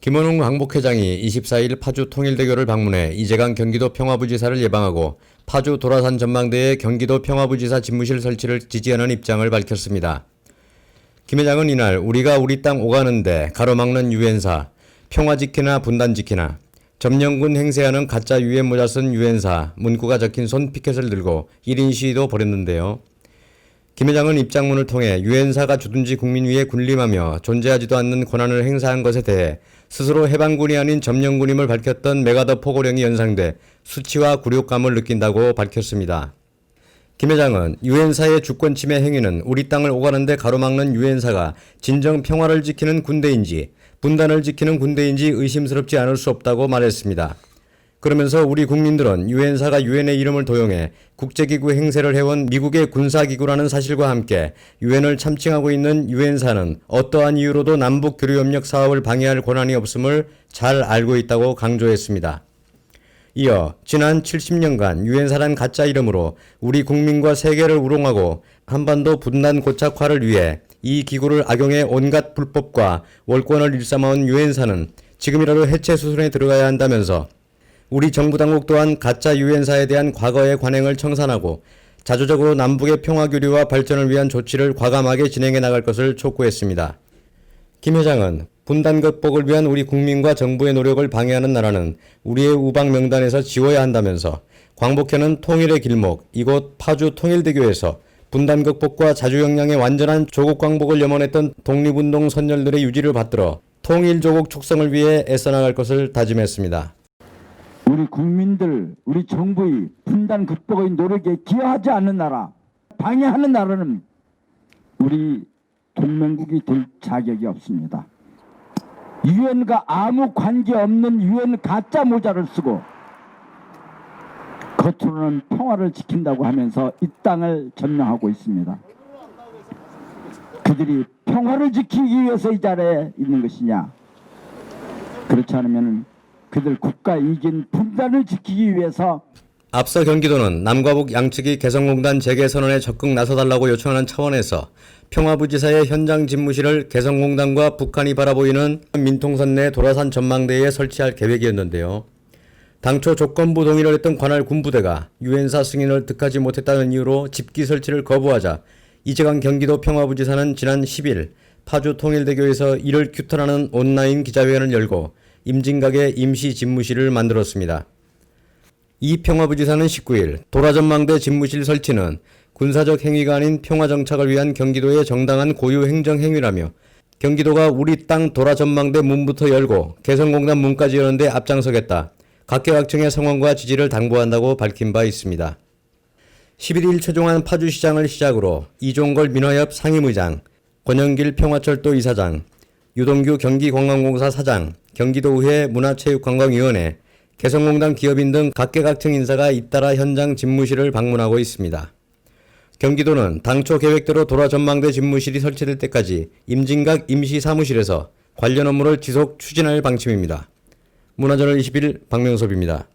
김원웅 항복회장이 24일 파주 통일대교를 방문해 이재강 경기도 평화부지사를 예방하고 파주 도라산 전망대에 경기도 평화부지사 집무실 설치를 지지하는 입장을 밝혔습니다. 김 회장은 이날 우리가 우리 땅 오가는데 가로막는 유엔사, 평화 지키나 분단 지키나, 점령군 행세하는 가짜 유엔 모자 쓴 유엔사 문구가 적힌 손 피켓을 들고 1인 시위도 벌였는데요. 김 회장은 입장문을 통해 유엔사가 주둔지 국민 위에 군림하며 존재하지도 않는 권한을 행사한 것에 대해 스스로 해방군이 아닌 점령군임을 밝혔던 메가더 포고령이 연상돼 수치와 굴욕감을 느낀다고 밝혔습니다. 김 회장은 유엔사의 주권 침해 행위는 우리 땅을 오가는데 가로막는 유엔사가 진정 평화를 지키는 군대인지 분단을 지키는 군대인지 의심스럽지 않을 수 없다고 말했습니다. 그러면서 우리 국민들은 유엔사가 유엔의 이름을 도용해 국제기구 행세를 해온 미국의 군사기구라는 사실과 함께 유엔을 참칭하고 있는 유엔사는 어떠한 이유로도 남북 교류협력 사업을 방해할 권한이 없음을 잘 알고 있다고 강조했습니다. 이어 지난 70년간 유엔사란 가짜 이름으로 우리 국민과 세계를 우롱하고 한반도 분단 고착화를 위해 이 기구를 악용해 온갖 불법과 월권을 일삼아온 유엔사는 지금이라도 해체 수순에 들어가야 한다면서 우리 정부 당국 또한 가짜 유엔사에 대한 과거의 관행을 청산하고 자주적으로 남북의 평화 교류와 발전을 위한 조치를 과감하게 진행해 나갈 것을 촉구했습니다. 김 회장은 분단 극복을 위한 우리 국민과 정부의 노력을 방해하는 나라는 우리의 우방 명단에서 지워야 한다면서 광복회는 통일의 길목 이곳 파주 통일대교에서 분단 극복과 자주 역량의 완전한 조국 광복을 염원했던 독립운동 선열들의 유지를 받들어 통일 조국 축성을 위해 애써나갈 것을 다짐했습니다. 우리 국민들, 우리 정부의 분단 극복의 노력에 기여하지 않는 나라, 방해하는 나라는 우리 동맹국이 될 자격이 없습니다. 유엔과 아무 관계 없는 유엔 가짜 모자를 쓰고 겉으로는 평화를 지킨다고 하면서 이 땅을 점령하고 있습니다. 그들이 평화를 지키기 위해서 이 자리에 있는 것이냐? 그렇지 않으면 그들 국가 이긴 분단을 지키기 위해서 앞서 경기도는 남과 북 양측이 개성공단 재개 선언에 적극 나서달라고 요청하는 차원에서 평화부지사의 현장 집무실을 개성공단과 북한이 바라보이는 민통선 내 도라산 전망대에 설치할 계획이었는데요. 당초 조건부 동의를 했던 관할 군부대가 유엔사 승인을 득하지 못했다는 이유로 집기 설치를 거부하자 이재강 경기도 평화부지사는 지난 10일 파주 통일대교에서 이를 규탄하는 온라인 기자회견을 열고 임진각의 임시 집무실을 만들었습니다. 이 평화부지사는 19일 도라전망대 집무실 설치는 군사적 행위가 아닌 평화정착을 위한 경기도의 정당한 고유 행정 행위라며 경기도가 우리 땅 도라전망대 문부터 열고 개성공단 문까지 여는데 앞장서겠다. 각계각층의 성원과 지지를 당부한다고 밝힌 바 있습니다. 11일 최종한 파주시장을 시작으로 이종걸 민화협 상임의장, 권영길 평화철도 이사장, 유동규 경기관광공사 사장, 경기도의회 문화체육관광위원회, 개성공단 기업인 등 각계각층 인사가 잇따라 현장 집무실을 방문하고 있습니다. 경기도는 당초 계획대로 도라 전망대 집무실이 설치될 때까지 임진각 임시사무실에서 관련 업무를 지속 추진할 방침입니다. 문화저널 21 박명섭입니다.